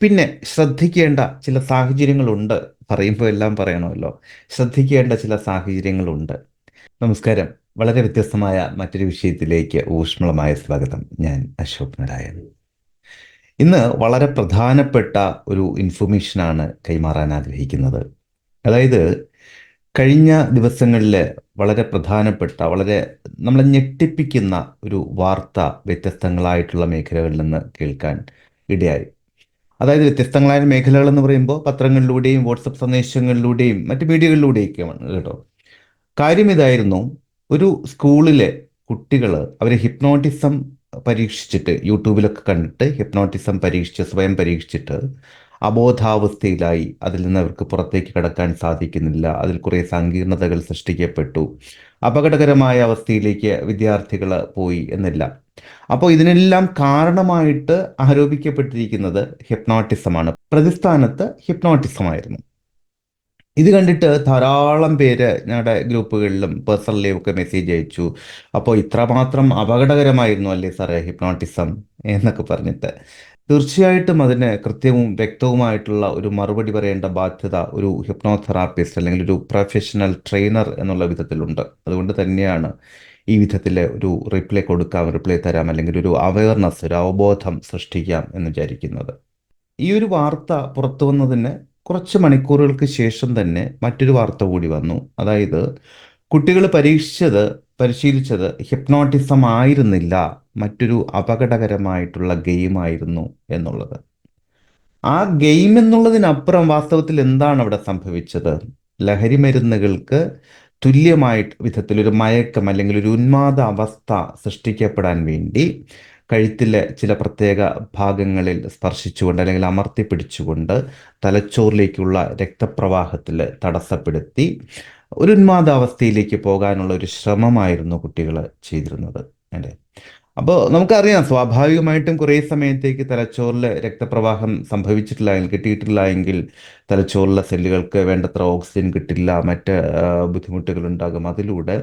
പിന്നെ ശ്രദ്ധിക്കേണ്ട ചില സാഹചര്യങ്ങളുണ്ട്. പറയുമ്പോൾ എല്ലാം പറയണമല്ലോ. ശ്രദ്ധിക്കേണ്ട ചില സാഹചര്യങ്ങളുണ്ട്. നമസ്കാരം. വളരെ വ്യത്യസ്തമായ മറ്റൊരു വിഷയത്തിലേക്ക് ഊഷ്മളമായ സ്വാഗതം. ഞാൻ അശോക് നാരായൺ. ഇന്ന് വളരെ പ്രധാനപ്പെട്ട ഒരു ഇൻഫർമേഷനാണ് കൈമാറാൻ ആഗ്രഹിക്കുന്നത്. അതായത് കഴിഞ്ഞ ദിവസങ്ങളിൽ വളരെ പ്രധാനപ്പെട്ട വളരെ നമ്മളെ ഞെട്ടിപ്പിക്കുന്ന ഒരു വാർത്ത വ്യത്യസ്തങ്ങളായിട്ടുള്ള മേഖലകളിൽ നിന്ന് കേൾക്കാൻ ഇടയായി. അതായത് വ്യത്യസ്തങ്ങളായ മേഖലകൾ എന്ന് പറയുമ്പോൾ പത്രങ്ങളിലൂടെയും വാട്സപ്പ് സന്ദേശങ്ങളിലൂടെയും മറ്റ് മീഡിയകളിലൂടെയൊക്കെയാണ് കേട്ടോ. കാര്യം ഇതായിരുന്നു ഒരു സ്കൂളിലെ കുട്ടികൾ അവർ ഹിപ്നോട്ടിസം പരീക്ഷിച്ചിട്ട് യൂട്യൂബിലൊക്കെ കണ്ടിട്ട് ഹിപ്നോട്ടിസം പരീക്ഷിച്ച് സ്വയം പരീക്ഷിച്ചിട്ട് അബോധാവസ്ഥയിലായി അതിൽ നിന്ന് അവർക്ക് പുറത്തേക്ക് കടക്കാൻ സാധിക്കുന്നില്ല. അതിൽ കുറേ സങ്കീർണതകൾ സൃഷ്ടിക്കപ്പെട്ടു. അപകടകരമായ അവസ്ഥയിലേക്ക് വിദ്യാർത്ഥികൾ പോയി എന്നില്ല. അപ്പോൾ ഇതിനെല്ലാം കാരണമായിട്ട് ആരോപിക്കപ്പെട്ടിരിക്കുന്നത് ഹിപ്നോട്ടിസമാണ്. പ്രതിസ്ഥാനത്ത് ഹിപ്നോട്ടിസമായിരുന്നു. ഇത് കണ്ടിട്ട് ധാരാളം പേര് ഞങ്ങളുടെ ഗ്രൂപ്പുകളിലും പേഴ്സണലിലും ഒക്കെ മെസ്സേജ് അയച്ചു. അപ്പോൾ ഇത്രമാത്രം അപകടകരമായിരുന്നു അല്ലേ സാറേ ഹിപ്നോട്ടിസം എന്നൊക്കെ പറഞ്ഞിട്ട്. തീർച്ചയായിട്ടും അതിന് കൃത്യവും വ്യക്തവുമായിട്ടുള്ള ഒരു മറുപടി പറയേണ്ട ബാധ്യത ഒരു ഹിപ്നോതെറാപ്പിസ്റ്റ് അല്ലെങ്കിൽ ഒരു പ്രൊഫഷണൽ ട്രെയിനർ എന്നുള്ള വിധത്തിലുണ്ട്. അതുകൊണ്ട് തന്നെയാണ് ഈ വിധത്തിൽ ഒരു റിപ്ലൈ കൊടുക്കാം റിപ്ലൈ തരാം അല്ലെങ്കിൽ ഒരു അവയർനെസ് ഒരു അവബോധം സൃഷ്ടിക്കാം എന്ന് വിചാരിക്കുന്നത്. ഈ ഒരു വാർത്ത പുറത്തു വന്നതിന് കുറച്ച് മണിക്കൂറുകൾക്ക് ശേഷം തന്നെ മറ്റൊരു വാർത്ത കൂടി വന്നു. അതായത് കുട്ടികൾ പരീക്ഷിച്ചത് പരിശീലിച്ചത് ഹിപ്നോട്ടിസം ആയിരുന്നില്ല മറ്റൊരു അപകടകരമായിട്ടുള്ള ഗെയിമായിരുന്നു എന്നുള്ളത്. ആ ഗെയിം എന്നുള്ളതിനപ്പുറം വാസ്തവത്തിൽ എന്താണ് അവിടെ സംഭവിച്ചത്? ലഹരി മരുന്നുകൾക്ക് തുല്യമായിട്ട് വിധത്തിലൊരു മയക്കം അല്ലെങ്കിൽ ഒരു ഉന്മാദ അവസ്ഥ സൃഷ്ടിക്കപ്പെടാൻ വേണ്ടി കഴുത്തിലെ ചില പ്രത്യേക ഭാഗങ്ങളിൽ സ്പർശിച്ചുകൊണ്ട് അല്ലെങ്കിൽ അമർത്തി പിടിച്ചുകൊണ്ട് തലച്ചോറിലേക്കുള്ള രക്തപ്രവാഹത്തിൽ തടസ്സപ്പെടുത്തി ഒരു ഉന്മാദാവസ്ഥയിലേക്ക് പോകാനുള്ള ഒരു ശ്രമമായിരുന്നു കുട്ടികൾ ചെയ്തിരുന്നത്. അല്ലേ? അപ്പോൾ നമുക്കറിയാം സ്വാഭാവികമായിട്ടും കുറേ സമയത്തേക്ക് തലച്ചോറിൽ രക്തപ്രവാഹം സംഭവിച്ചിട്ടില്ല എങ്കിൽ കിട്ടിയിട്ടില്ല എങ്കിൽ തലച്ചോറിലെ സെല്ലുകൾക്ക് വേണ്ടത്ര ഓക്സിജൻ കിട്ടില്ല മറ്റ് ബുദ്ധിമുട്ടുകൾ ഉണ്ടാകും. അതിലൂടെ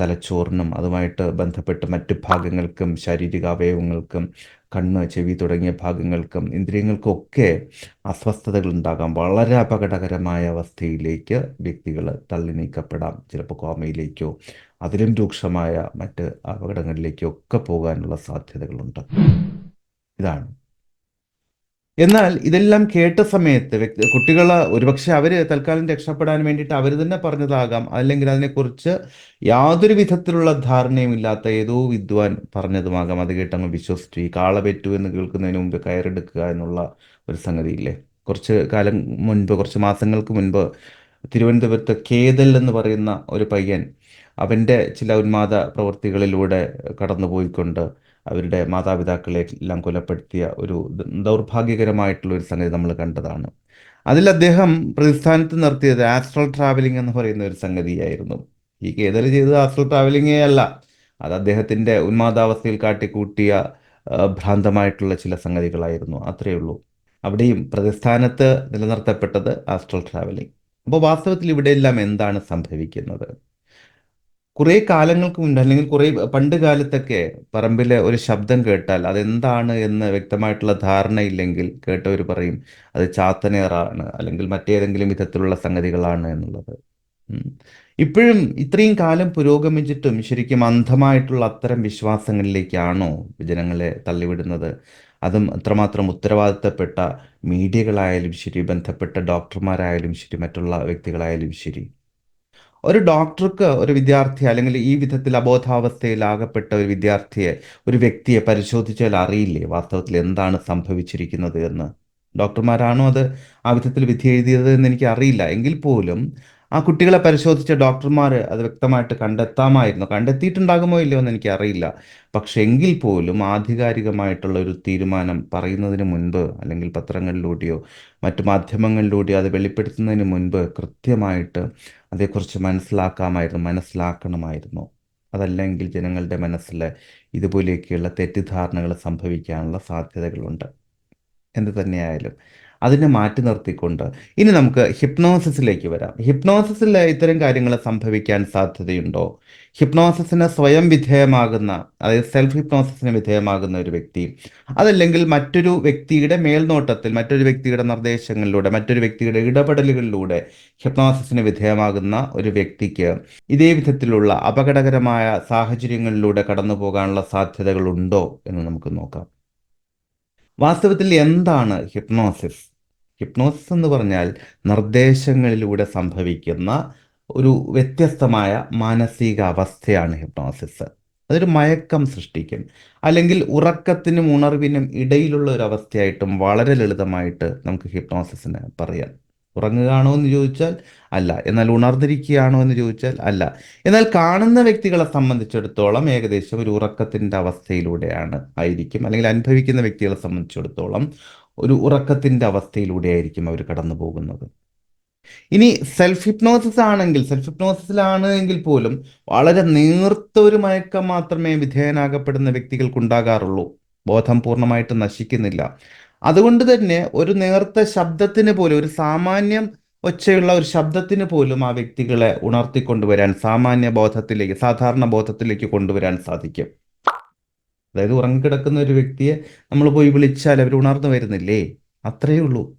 തലച്ചോറിനും അതുമായിട്ട് ബന്ധപ്പെട്ട് മറ്റ് ഭാഗങ്ങൾക്കും ശാരീരിക അവയവങ്ങൾക്കും കണ്ണ് ചെവി തുടങ്ങിയ ഭാഗങ്ങൾക്കും ഇന്ദ്രിയങ്ങൾക്കൊക്കെ അസ്വസ്ഥതകൾ ഉണ്ടാകാം. വളരെ അപകടകരമായ അവസ്ഥയിലേക്ക് വ്യക്തികൾ തള്ളി നീക്കപ്പെടാം. ചിലപ്പോൾ കോമയിലേക്കോ അതിലും രൂക്ഷമായ മറ്റ് അപകടങ്ങളിലേക്കൊക്കെ പോകാനുള്ള സാധ്യതകളുണ്ട്. ഇതാണ്. എന്നാൽ ഇതെല്ലാം കേട്ട സമയത്ത് വ്യക്തി കുട്ടികൾ ഒരുപക്ഷെ അവർ തൽക്കാലം രക്ഷപ്പെടാൻ വേണ്ടിയിട്ട് അവർ തന്നെ പറഞ്ഞതാകാം. അല്ലെങ്കിൽ അതിനെക്കുറിച്ച് യാതൊരു വിധത്തിലുള്ള ധാരണയും ഇല്ലാത്ത ഏതോ വിദ്വാൻ പറഞ്ഞതുമാകാം. അത് കേട്ടങ്ങ് വിശ്വസിച്ചു. ഈ കാള പെറ്റു എന്ന് കേൾക്കുന്നതിന് മുമ്പ് കയറെടുക്കുക എന്നുള്ള ഒരു സംഗതിയില്ലേ? കുറച്ച് കാലം മുൻപ് കുറച്ച് മാസങ്ങൾക്ക് മുൻപ് തിരുവനന്തപുരത്ത് കേതൽ എന്ന് പറയുന്ന ഒരു പയ്യൻ അവന്റെ ചില ഉന്മാദ പ്രവൃത്തികളിലൂടെ കടന്നുപോയിക്കൊണ്ട് അവരുടെ മാതാപിതാക്കളെ എല്ലാം കൊലപ്പെടുത്തിയ ഒരു ദൗർഭാഗ്യകരമായിട്ടുള്ള ഒരു സംഗതി നമ്മൾ കണ്ടതാണ്. അതിൽ അദ്ദേഹം പ്രതിസ്ഥാനത്ത് നിർത്തിയത് ആസ്ട്രൽ ട്രാവലിംഗ് എന്ന് പറയുന്ന ഒരു സംഗതിയായിരുന്നു. ഈ കേതൽ ചെയ്തത് ആസ്ട്രൽ ട്രാവലിംഗേ അല്ല. അത് അദ്ദേഹത്തിന്റെ ഉന്മാദാവസ്ഥയിൽ കാട്ടിക്കൂട്ടിയ ഭ്രാന്തമായിട്ടുള്ള ചില സംഗതികളായിരുന്നു. അത്രയേ ഉള്ളൂ. അവിടെയും പ്രതിസ്ഥാനത്ത് നിലനിർത്തപ്പെട്ടത് ആസ്ട്രൽ ട്രാവലിംഗ്. അപ്പോൾ വാസ്തവത്തിൽ ഇവിടെയെല്ലാം എന്താണ് സംഭവിക്കുന്നത്? കുറേ കാലങ്ങൾക്ക് മുൻപ് അല്ലെങ്കിൽ കുറേ പണ്ട് കാലത്തൊക്കെ പറമ്പിലെ ഒരു ശബ്ദം കേട്ടാൽ അതെന്താണ് എന്ന് വ്യക്തമായിട്ടുള്ള ധാരണയില്ലെങ്കിൽ കേട്ടവർ പറയും അത് ചാത്തനേറാണ് അല്ലെങ്കിൽ മറ്റേതെങ്കിലും വിധത്തിലുള്ള സംഗതികളാണ് എന്നുള്ളത്. ഇപ്പോഴും ഇത്രയും കാലം പുരോഗമിച്ചിട്ടും ശരിക്കും അന്ധമായിട്ടുള്ള അത്തരം വിശ്വാസങ്ങളിലേക്കാണോ ജനങ്ങളെ തള്ളിവിടുന്നത്? അതും അത്രമാത്രം ഉത്തരവാദിത്തപ്പെട്ട മീഡിയകളായാലും ശരി ബന്ധപ്പെട്ട ഡോക്ടർമാരായാലും ശരി മറ്റുള്ള വ്യക്തികളായാലും ശരി. ഒരു ഡോക്ടർക്ക് ഒരു വിദ്യാർത്ഥി അല്ലെങ്കിൽ ഈ വിധത്തിൽ അബോധാവസ്ഥയിലാകപ്പെട്ട ഒരു വിദ്യാർത്ഥിയെ ഒരു വ്യക്തിയെ പരിശോധിച്ചാൽ അറിയില്ലേ? വാസ്തവത്തിൽ എന്താണ് സംഭവിച്ചിരിക്കുന്നത് എന്ന്. ഡോക്ടർമാരാണോ അത് ആ വിധത്തിൽ വിധി എഴുതിയത് എന്ന് എനിക്ക് അറിയില്ല. എങ്കിൽ പോലും ആ കുട്ടികളെ പരിശോധിച്ച ഡോക്ടർമാർ അത് വ്യക്തമായിട്ട് കണ്ടെത്താമായിരുന്നു. കണ്ടെത്തിയിട്ടുണ്ടാകുമോ ഇല്ലയോ എന്ന് എനിക്കറിയില്ല. പക്ഷെ എങ്കിൽ പോലും ആധികാരികമായിട്ടുള്ള ഒരു തീരുമാനം പറയുന്നതിന് മുൻപ് അല്ലെങ്കിൽ പത്രങ്ങളിലൂടെയോ മറ്റു മാധ്യമങ്ങളിലൂടെയോ അത് വെളിപ്പെടുത്തുന്നതിന് മുൻപ് കൃത്യമായിട്ട് അതേക്കുറിച്ച് മനസ്സിലാക്കാമായിരുന്നു മനസ്സിലാക്കണമായിരുന്നു. അതല്ലെങ്കിൽ ജനങ്ങളുടെ മനസ്സിൽ ഇതുപോലെയൊക്കെയുള്ള തെറ്റിദ്ധാരണകൾ സംഭവിക്കാനുള്ള സാധ്യതകളുണ്ട്. എന്ത് തന്നെയായാലും അതിനെ മാറ്റി നിർത്തിക്കൊണ്ട് ഇനി നമുക്ക് ഹിപ്നോസിസിലേക്ക് വരാം. ഹിപ്നോസിസിൽ ഇത്തരം കാര്യങ്ങൾ സംഭവിക്കാൻ സാധ്യതയുണ്ടോ? ഹിപ്നോസിസിന് സ്വയം വിധേയമാകുന്ന അതായത് സെൽഫ് ഹിപ്നോസിസിന് വിധേയമാകുന്ന ഒരു വ്യക്തി അതല്ലെങ്കിൽ മറ്റൊരു വ്യക്തിയുടെ മേൽനോട്ടത്തിൽ മറ്റൊരു വ്യക്തിയുടെ നിർദ്ദേശങ്ങളിലൂടെ മറ്റൊരു വ്യക്തിയുടെ ഇടപെടലുകളിലൂടെ ഹിപ്നോസിസിന് വിധേയമാകുന്ന ഒരു വ്യക്തിക്ക് ഇതേ വിധത്തിലുള്ള അപകടകരമായ സാഹചര്യങ്ങളിലൂടെ കടന്നു പോകാനുള്ള സാധ്യതകളുണ്ടോ എന്ന് നമുക്ക് നോക്കാം. വാസ്തവത്തിൽ എന്താണ് ഹിപ്നോസിസ്? ഹിപ്നോസിസ് എന്ന് പറഞ്ഞാൽ നിർദ്ദേശങ്ങളിലൂടെ സംഭവിക്കുന്ന ഒരു വ്യത്യസ്തമായ മാനസിക അവസ്ഥയാണ് ഹിപ്നോസിസ്. അതൊരു മയക്കം സൃഷ്ടിക്കും. അല്ലെങ്കിൽ ഉറക്കത്തിനും ഉണർവിനും ഇടയിലുള്ള ഒരു അവസ്ഥയായിട്ടും വളരെ ലളിതമായിട്ട് നമുക്ക് ഹിപ്നോസിസിനെ പറയാം. ഉറങ്ങുകയാണോ എന്ന് ചോദിച്ചാൽ അല്ല. എന്നാൽ ഉണർന്നിരിക്കുകയാണോ എന്ന് ചോദിച്ചാൽ അല്ല. എന്നാൽ കാണുന്ന വ്യക്തികളെ സംബന്ധിച്ചിടത്തോളം ഏകദേശം ഒരു ഉറക്കത്തിന്റെ അവസ്ഥയിലൂടെയാണ് ആയിരിക്കും. അല്ലെങ്കിൽ അനുഭവിക്കുന്ന വ്യക്തികളെ സംബന്ധിച്ചിടത്തോളം ഒരു ഉറക്കത്തിന്റെ അവസ്ഥയിലൂടെ ആയിരിക്കും അവർ കടന്നു പോകുന്നത്. ഇനി സെൽഫ് ഹിപ്നോസിസ് ആണെങ്കിൽ സെൽഫ് ഹിപ്നോസിസിലാണ് എങ്കിൽ പോലും വളരെ നേർത്ത ഒരു മയക്കം മാത്രമേ വിധേയനാകപ്പെടുന്ന വ്യക്തികൾക്ക് ഉണ്ടാകാറുള്ളൂ ബോധം പൂർണമായിട്ട് നശിക്കുന്നില്ല. അതുകൊണ്ട് തന്നെ ഒരു നേർത്ത ശബ്ദത്തിന് പോലും ഒരു സാമാന്യം ഒച്ചയുള്ള ഒരു ശബ്ദത്തിന് പോലും ആ വ്യക്തികളെ ഉണർത്തിക്കൊണ്ടുവരാൻ സാമാന്യ ബോധത്തിലേക്ക് സാധാരണ ബോധത്തിലേക്ക് കൊണ്ടുവരാൻ സാധിക്കും. അതായത് ഉറങ്ങിക്കിടക്കുന്ന ഒരു വ്യക്തിയെ നമ്മൾ പോയി വിളിച്ചാൽ അവർ ഉണർന്നു വരുന്നില്ലേ? അത്രയേ ഉള്ളൂ.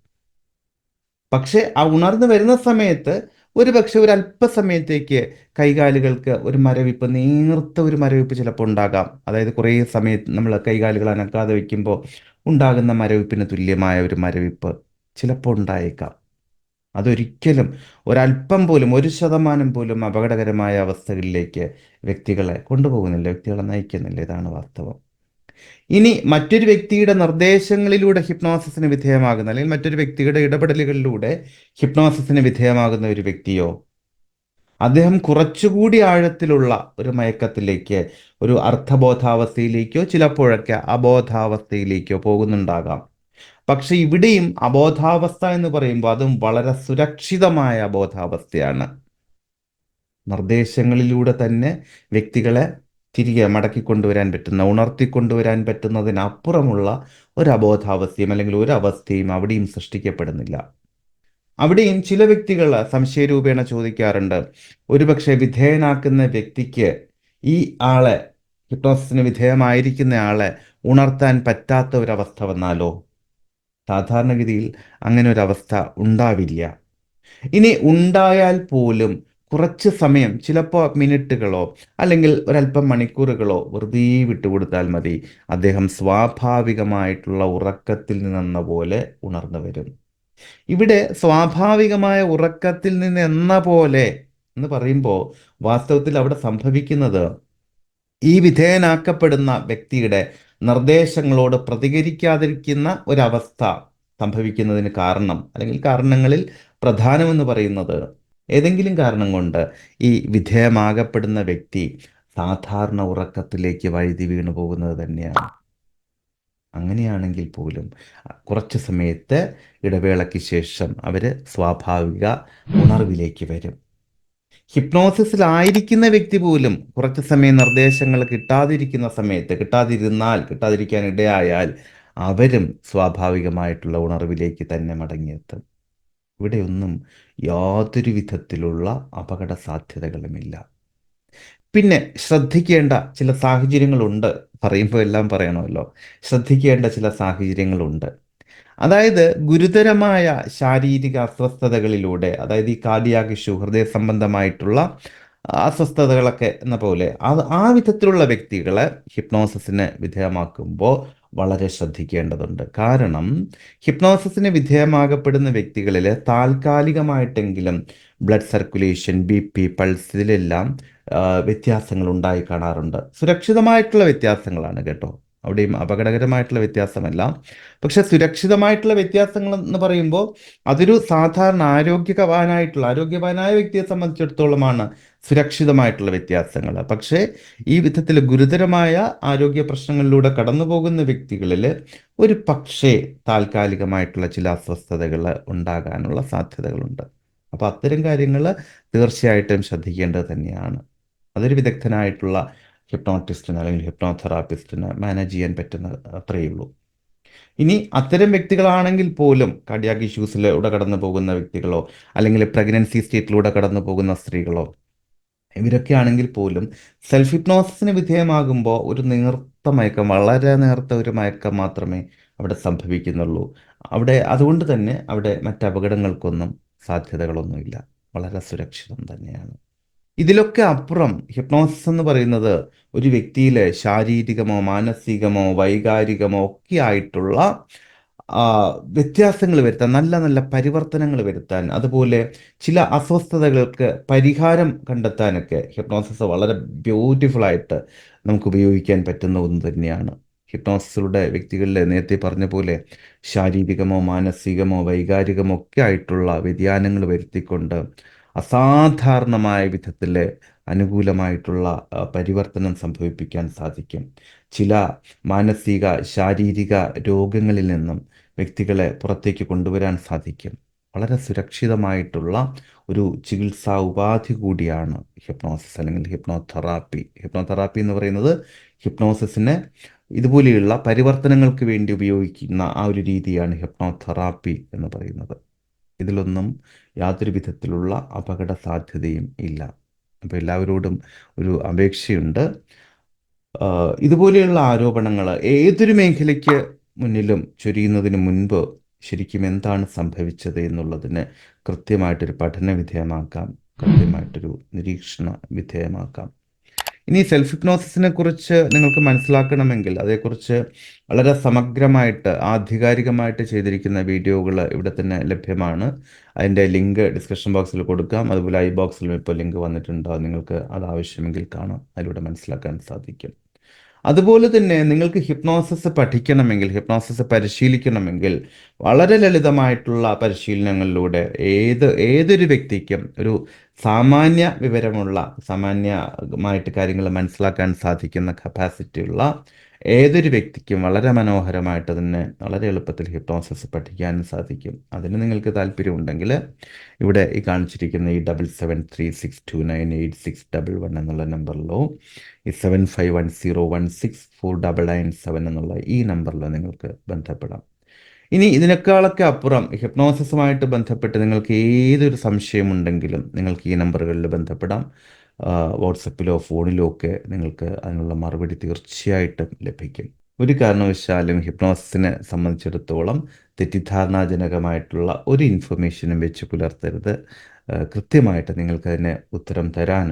പക്ഷെ ആ ഉണർന്നു വരുന്ന സമയത്ത് ഒരു പക്ഷെ ഒരു അല്പസമയത്തേക്ക് കൈകാലുകൾക്ക് ഒരു മരവിപ്പ് നേർത്ത ഒരു മരവിപ്പ് ചിലപ്പോൾ ഉണ്ടാകാം. അതായത് കുറേ സമയത്ത് നമ്മൾ കൈകാലുകൾ അനക്കാതെ വയ്ക്കുമ്പോൾ ഉണ്ടാകുന്ന മരവിപ്പിന് തുല്യമായ ഒരു മരവിപ്പ് ചിലപ്പോൾ ഉണ്ടായേക്കാം. അതൊരിക്കലും ഒരല്പം പോലും ഒരു ശതമാനം പോലും അപകടകരമായ അവസ്ഥകളിലേക്ക് വ്യക്തികളെ കൊണ്ടുപോകുന്നില്ല വ്യക്തികളെ നയിക്കുന്നില്ല. ഇതാണ് വാസ്തവം. ഇനി മറ്റൊരു വ്യക്തിയുടെ നിർദ്ദേശങ്ങളിലൂടെ ഹിപ്നോസിന് വിധേയമാകുന്ന അല്ലെങ്കിൽ മറ്റൊരു വ്യക്തിയുടെ ഇടപെടലുകളിലൂടെ ഹിപ്നോസിന് വിധേയമാകുന്ന ഒരു വ്യക്തിയോ അദ്ദേഹം കുറച്ചുകൂടി ആഴത്തിലുള്ള ഒരു മയക്കത്തിലേക്ക് ഒരു അർത്ഥബോധാവസ്ഥയിലേക്കോ ചിലപ്പോഴൊക്കെ അബോധാവസ്ഥയിലേക്കോ പോകുന്നുണ്ടാകാം. പക്ഷെ ഇവിടെയും അബോധാവസ്ഥ എന്ന് പറയുമ്പോൾ അതും വളരെ സുരക്ഷിതമായ അബോധാവസ്ഥയാണ്. നിർദ്ദേശങ്ങളിലൂടെ തന്നെ വ്യക്തികളെ തിരികെ മടക്കിക്കൊണ്ടുവരാൻ പറ്റുന്ന ഉണർത്തിക്കൊണ്ടുവരാൻ പറ്റുന്നതിനപ്പുറമുള്ള ഒരു അബോധാവസ്ഥയും അല്ലെങ്കിൽ ഒരു അവസ്ഥയും അവിടെയും സൃഷ്ടിക്കപ്പെടുന്നില്ല. അവിടെയും ചില വ്യക്തികൾ സംശയരൂപേണ ചോദിക്കാറുണ്ട്. ഒരുപക്ഷെ വിധേയനാക്കുന്ന വ്യക്തിക്ക് ഈ ആളെ ഹിപ്നോസിന് വിധേയമായിരിക്കുന്ന ആളെ ഉണർത്താൻ പറ്റാത്ത ഒരവസ്ഥ വന്നാലോ? സാധാരണഗതിയിൽ അങ്ങനെ ഒരവസ്ഥ ഉണ്ടാവില്ല. ഇനി ഉണ്ടായാൽ പോലും കുറച്ച് സമയം ചിലപ്പോൾ മിനിറ്റുകളോ അല്ലെങ്കിൽ ഒരല്പം മണിക്കൂറുകളോ വെറുതെ വിട്ടുകൊടുത്താൽ മതി. അദ്ദേഹം സ്വാഭാവികമായിട്ടുള്ള ഉറക്കത്തിൽ നിന്നെന്ന പോലെ ഉണർന്നു വരും. ഇവിടെ സ്വാഭാവികമായ ഉറക്കത്തിൽ നിന്ന് എന്ന പോലെ എന്ന് പറയുമ്പോൾ വാസ്തവത്തിൽ അവിടെ സംഭവിക്കുന്നത് ഈ വിധേയനാക്കപ്പെടുന്ന വ്യക്തിയുടെ നിർദ്ദേശങ്ങളോട് പ്രതികരിക്കാതിരിക്കുന്ന ഒരവസ്ഥ സംഭവിക്കുന്നതിന് കാരണം അല്ലെങ്കിൽ കാരണങ്ങളിൽ പ്രധാനമെന്ന് പറയുന്നത് ഏതെങ്കിലും കാരണം കൊണ്ട് ഈ വിധേയമാകപ്പെടുന്ന വ്യക്തി സാധാരണ ഉറക്കത്തിലേക്ക് വഴുതി വീണു പോകുന്നത് തന്നെയാണ്. അങ്ങനെയാണെങ്കിൽ പോലും കുറച്ച് സമയത്ത് ഇടവേളയ്ക്ക് ശേഷം അവർ സ്വാഭാവിക ഉണർവിലേക്ക് വരും. ഹിപ്നോസിസിലായിരിക്കുന്ന വ്യക്തി പോലും കുറച്ച് സമയം നിർദ്ദേശങ്ങൾ കിട്ടാതിരിക്കുന്ന സമയത്ത് കിട്ടാതിരുന്നാൽ കിട്ടാതിരിക്കാൻ ഇടയായാൽ അവരും സ്വാഭാവികമായിട്ടുള്ള ഉണർവിലേക്ക് തന്നെ മടങ്ങിയെത്തും. ഇവിടെയൊന്നും യാതൊരു വിധത്തിലുള്ള അപകട സാധ്യതകളുമില്ല പിന്നെ ശ്രദ്ധിക്കേണ്ട ചില സാഹചര്യങ്ങളുണ്ട്. പറയുമ്പോൾ എല്ലാം പറയണമല്ലോ. ശ്രദ്ധിക്കേണ്ട ചില സാഹചര്യങ്ങളുണ്ട്. അതായത് ഗുരുതരമായ ശാരീരിക അസ്വസ്ഥതകളിലൂടെ അതായത് ഈ കാർഡിയാക് ഇഷ്യൂ ഹൃദയ സംബന്ധമായിട്ടുള്ള അസ്വസ്ഥതകളൊക്കെ എന്ന പോലെ അത് ആ വിധത്തിലുള്ള വ്യക്തികളെ ഹിപ്നോസിന് വിധേയമാക്കുമ്പോൾ വളരെ ശ്രദ്ധിക്കേണ്ടതുണ്ട്. കാരണം ഹിപ്നോസിന് വിധേയമാകപ്പെടുന്ന വ്യക്തികളിൽ താൽക്കാലികമായിട്ടെങ്കിലും blood circulation B P pulse ഇതിലെല്ലാം വ്യത്യാസങ്ങൾ ഉണ്ടായി കാണാറുണ്ട്. സുരക്ഷിതമായിട്ടുള്ള വ്യത്യാസങ്ങളാണ് കേട്ടോ. അവിടെയും അപകടകരമായിട്ടുള്ള വ്യത്യാസമല്ല. പക്ഷെ സുരക്ഷിതമായിട്ടുള്ള വ്യത്യാസങ്ങൾ എന്ന് പറയുമ്പോൾ അതൊരു സാധാരണ ആരോഗ്യവാനായിട്ടുള്ള ആരോഗ്യവാനായ വ്യക്തിയെ സംബന്ധിച്ചിടത്തോളമാണ് സുരക്ഷിതമായിട്ടുള്ള വ്യത്യാസങ്ങൾ. പക്ഷേ ഈ വിധത്തിൽ ഗുരുതരമായ ആരോഗ്യ പ്രശ്നങ്ങളിലൂടെ കടന്നു പോകുന്ന വ്യക്തികളിൽ ഒരു പക്ഷേ താൽക്കാലികമായിട്ടുള്ള ചില അസ്വസ്ഥതകൾ ഉണ്ടാകാനുള്ള സാധ്യതകളുണ്ട്. അപ്പോൾ അത്തരം കാര്യങ്ങൾ തീർച്ചയായിട്ടും ശ്രദ്ധിക്കേണ്ടത് തന്നെയാണ്. അതൊരു വിദഗ്ധനായിട്ടുള്ള ഹിപ്നോട്ടിസ്റ്റിന് അല്ലെങ്കിൽ ഹിപ്നോതെറാപ്പിസ്റ്റിന് മാനേജ് ചെയ്യാൻ പറ്റുന്ന അത്രയേ ഉള്ളൂ. ഇനി അത്തരം വ്യക്തികളാണെങ്കിൽ പോലും കാർഡിയാക് ഇഷ്യൂസിലൂടെ കടന്നു പോകുന്ന വ്യക്തികളോ അല്ലെങ്കിൽ പ്രഗ്നൻസി സ്റ്റേറ്റിലൂടെ കടന്നു പോകുന്ന സ്ത്രീകളോ ഇവരൊക്കെ ആണെങ്കിൽ പോലും സെൽഫ് ഹിപ്നോസിന് വിധേയമാകുമ്പോൾ ഒരു നേർത്ത മയക്കം വളരെ നേർത്ത ഒരു മയക്കം മാത്രമേ അവിടെ സംഭവിക്കുന്നുള്ളൂ. അവിടെ അതുകൊണ്ട് തന്നെ അവിടെ മറ്റ് അപകടങ്ങൾക്കൊന്നും സാധ്യതകളൊന്നുമില്ല. വളരെ സുരക്ഷിതം തന്നെയാണ്. ഇതിലൊക്കെ അപ്പുറം ഹിപ്നോസിസ് എന്ന് പറയുന്നത് ഒരു വ്യക്തിയിലെ ശാരീരികമോ മാനസികമോ വൈകാരികമോ ഒക്കെ ആയിട്ടുള്ള വ്യത്യാസങ്ങൾ വരുത്താൻ നല്ല നല്ല പരിവർത്തനങ്ങൾ വരുത്താൻ അതുപോലെ ചില അസ്വസ്ഥതകൾക്ക് പരിഹാരം കണ്ടെത്താനൊക്കെ ഹിപ്നോസിസ് വളരെ ബ്യൂട്ടിഫുൾ ആയിട്ട് നമുക്ക് ഉപയോഗിക്കാൻ പറ്റുന്ന ഒന്ന് തന്നെയാണ്. ഹിപ്നോസിസിലൂടെ വ്യക്തികളിലെ നേരത്തെ പറഞ്ഞ പോലെ ശാരീരികമോ മാനസികമോ വൈകാരികമോ ഒക്കെ ആയിട്ടുള്ള വ്യതിയാനങ്ങൾ വരുത്തിക്കൊണ്ട് അസാധാരണമായ വിധത്തിൽ അനുകൂലമായിട്ടുള്ള പരിവർത്തനം സംഭവിപ്പിക്കാൻ സാധിക്കും. ചില മാനസിക ശാരീരിക രോഗങ്ങളിൽ നിന്നും വ്യക്തികളെ പുറത്തേക്ക് കൊണ്ടുവരാൻ സാധിക്കും. വളരെ സുരക്ഷിതമായിട്ടുള്ള ഒരു ചികിത്സാ ഉപാധി കൂടിയാണ് ഹിപ്നോസിസ് അല്ലെങ്കിൽ ഹിപ്നോതെറാപ്പി. ഹിപ്നോതെറാപ്പി എന്ന് പറയുന്നത് ഹിപ്നോസിസിനെ ഇതുപോലെയുള്ള പരിവർത്തനങ്ങൾക്ക് വേണ്ടി ഉപയോഗിക്കുന്ന ആ ഒരു രീതിയാണ് ഹിപ്നോതെറാപ്പി എന്ന് പറയുന്നത്. ഇതിലൊന്നും യാതൊരു വിധത്തിലുള്ള അപകട സാധ്യതയും ഇല്ല. അപ്പോൾ എല്ലാവരോടും ഒരു അപേക്ഷയുണ്ട്. ഇതുപോലെയുള്ള ആരോപണങ്ങൾ ഏതൊരു മേഖലയ്ക്ക് മുന്നിലും ചൊരിയുന്നതിന് മുൻപ് ശരിക്കും എന്താണ് സംഭവിച്ചത് എന്നുള്ളതിന് കൃത്യമായിട്ടൊരു പഠന വിധേയമാക്കാം കൃത്യമായിട്ടൊരു നിരീക്ഷണ വിധേയമാക്കാം ഇനി സെൽഫ് ഹിപ്നോസിസിനെ കുറിച്ച് നിങ്ങൾക്ക് മനസ്സിലാക്കണമെങ്കിൽ അതേക്കുറിച്ച് വളരെ സമഗ്രമായിട്ട് ആധികാരികമായിട്ട് ചെയ്തിരിക്കുന്ന വീഡിയോകൾ ഇവിടെ തന്നെ ലഭ്യമാണ്. അതിന്റെ ലിങ്ക് ഡിസ്ക്രിപ്ഷൻ ബോക്സിൽ കൊടുക്കാം. അതുപോലെ ഐ ബോക്സിലും ഇപ്പോൾ ലിങ്ക് വന്നിട്ടുണ്ടോ. നിങ്ങൾക്ക് അത് ആവശ്യമെങ്കിൽ കാണാം. അതിലൂടെ മനസ്സിലാക്കാൻ സാധിക്കും. അതുപോലെ തന്നെ നിങ്ങൾക്ക് ഹിപ്നോസിസ് പഠിക്കണമെങ്കിൽ ഹിപ്നോസിസ് പരിശീലിക്കണമെങ്കിൽ വളരെ ലളിതമായിട്ടുള്ള പരിശീലനങ്ങളിലൂടെ ഏത് ഏതൊരു വ്യക്തിക്കും ഒരു സാമാന്യ വിവരമുള്ള സാമാന്യമായിട്ട് കാര്യങ്ങൾ മനസ്സിലാക്കാൻ സാധിക്കുന്ന കപ്പാസിറ്റി ഉള്ള ഏതൊരു വ്യക്തിക്കും വളരെ മനോഹരമായിട്ട് തന്നെ വളരെ എളുപ്പത്തിൽ ഹിപ്നോസിസ് പഠിക്കാനും സാധിക്കും. അതിന് നിങ്ങൾക്ക് താല്പര്യമുണ്ടെങ്കിൽ ഇവിടെ ഈ കാണിച്ചിരിക്കുന്ന ഈ double seven three six two nine eight six double one എന്നുള്ള നമ്പറിലോ ഈ seven five one zero one six four double nine seven എന്നുള്ള ഈ നമ്പറിലോ നിങ്ങൾക്ക് ബന്ധപ്പെടാം. ഇനി ഇതിനേക്കാളൊക്കെ അപ്പുറം ഹിപ്നോസിസുമായിട്ട് ബന്ധപ്പെട്ട് നിങ്ങൾക്ക് ഏതൊരു സംശയമുണ്ടെങ്കിലും നിങ്ങൾക്ക് ഈ നമ്പറുകളിൽ ബന്ധപ്പെടാം. വാട്സപ്പിലോ ഫോണിലോ ഒക്കെ നിങ്ങൾക്ക് അതിനുള്ള മറുപടി തീർച്ചയായിട്ടും ലഭിക്കും. ഒരു കാരണവശാലും ഹിപ്നോസിസിനെ സംബന്ധിച്ചിടത്തോളം തെറ്റിദ്ധാരണാജനകമായിട്ടുള്ള ഒരു ഇൻഫർമേഷനും വെച്ച് പുലർത്തരുത്. കൃത്യമായിട്ട് നിങ്ങൾക്കതിന് ഉത്തരം തരാൻ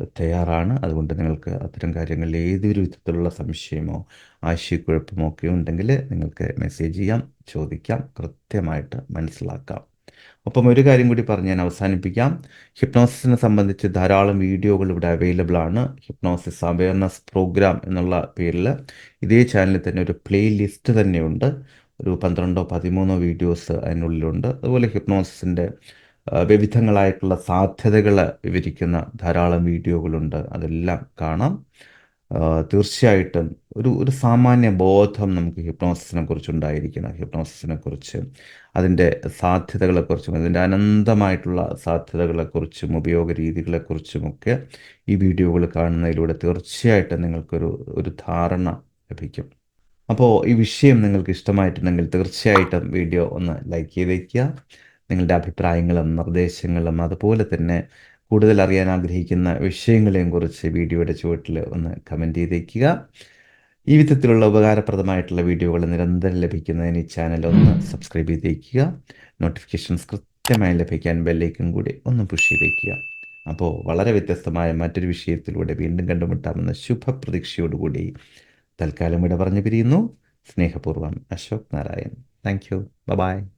തയ്യാറാണ്. അതുകൊണ്ട് നിങ്ങൾക്ക് അത്തരം കാര്യങ്ങളിൽ ഏതൊരു വിധത്തിലുള്ള സംശയമോ ആശയക്കുഴപ്പമോ ഒക്കെ ഉണ്ടെങ്കിൽ നിങ്ങൾക്ക് മെസ്സേജ് ചെയ്യാം ചോദിക്കാം കൃത്യമായിട്ട് മനസ്സിലാക്കാം. ഒപ്പം ഒരു കാര്യം കൂടി പറഞ്ഞ് ഞാൻ അവസാനിപ്പിക്കാം. ഹിപ്നോസിസിനെ സംബന്ധിച്ച് ധാരാളം വീഡിയോകൾ ഇവിടെ അവൈലബിൾ ആണ്. ഹിപ്നോസിസ് അവയർനെസ് പ്രോഗ്രാം എന്നുള്ള പേരിൽ ഇതേ ചാനലിൽ തന്നെ ഒരു പ്ലേ ലിസ്റ്റ് തന്നെയുണ്ട്. ഒരു പന്ത്രണ്ടോ പതിമൂന്നോ വീഡിയോസ് അതിനുള്ളിലുണ്ട്. അതുപോലെ ഹിപ്നോസിസിന്റെ വിവിധങ്ങളായിട്ടുള്ള സാധ്യതകൾ വിവരിക്കുന്ന ധാരാളം വീഡിയോകളുണ്ട്. അതെല്ലാം കാണാം. തീർച്ചയായിട്ടും ഒരു ഒരു സാമാന്യ ബോധം നമുക്ക് ഹിപ്നോസിസിനെ കുറിച്ച് ഉണ്ടായിരിക്കണം. ഹിപ്നോസിസിനെ കുറിച്ച് അതിന്റെ സാധ്യതകളെക്കുറിച്ചും അതിന്റെ അനന്തമായിട്ടുള്ള സാധ്യതകളെക്കുറിച്ചും ഉപയോഗ രീതികളെക്കുറിച്ചുമൊക്കെ ഈ വീഡിയോകൾ കാണുന്നതിലൂടെ തീർച്ചയായിട്ടും നിങ്ങൾക്കൊരു ഒരു ധാരണ ലഭിക്കും. അപ്പോൾ ഈ വിഷയം നിങ്ങൾക്ക് ഇഷ്ടമായിട്ടുണ്ടെങ്കിൽ തീർച്ചയായിട്ടും വീഡിയോ ഒന്ന് ലൈക്ക് ചെയ്തേക്കുക. നിങ്ങളുടെ അഭിപ്രായങ്ങളും നിർദ്ദേശങ്ങളും അതുപോലെ തന്നെ കൂടുതൽ അറിയാൻ ആഗ്രഹിക്കുന്ന വിഷയങ്ങളെയും കുറിച്ച് വീഡിയോയുടെ ചുവട്ടിൽ ഒന്ന് കമന്റ് ചെയ്തേക്കുക. ഈ വിധത്തിലുള്ള ഉപകാരപ്രദമായിട്ടുള്ള വീഡിയോകൾ നിരന്തരം ലഭിക്കുന്നതിന് ഈ ചാനൽ ഒന്ന് സബ്സ്ക്രൈബ് ചെയ്തേക്കുക. നോട്ടിഫിക്കേഷൻസ് കൃത്യമായി ലഭിക്കാൻ ബെല്ലൈക്കൺ കൂടി ഒന്ന് പുഷ് ചെയ്തേക്കുക. അപ്പോൾ വളരെ വ്യത്യസ്തമായ മറ്റൊരു വിഷയത്തിലൂടെ വീണ്ടും കണ്ടുമുട്ടാമെന്ന ശുഭപ്രതീക്ഷയോടുകൂടി തൽക്കാലം ഇവിടെ പറഞ്ഞു പിരിയുന്നു. സ്നേഹപൂർവം Ashok Narayan. Thank you. Bye.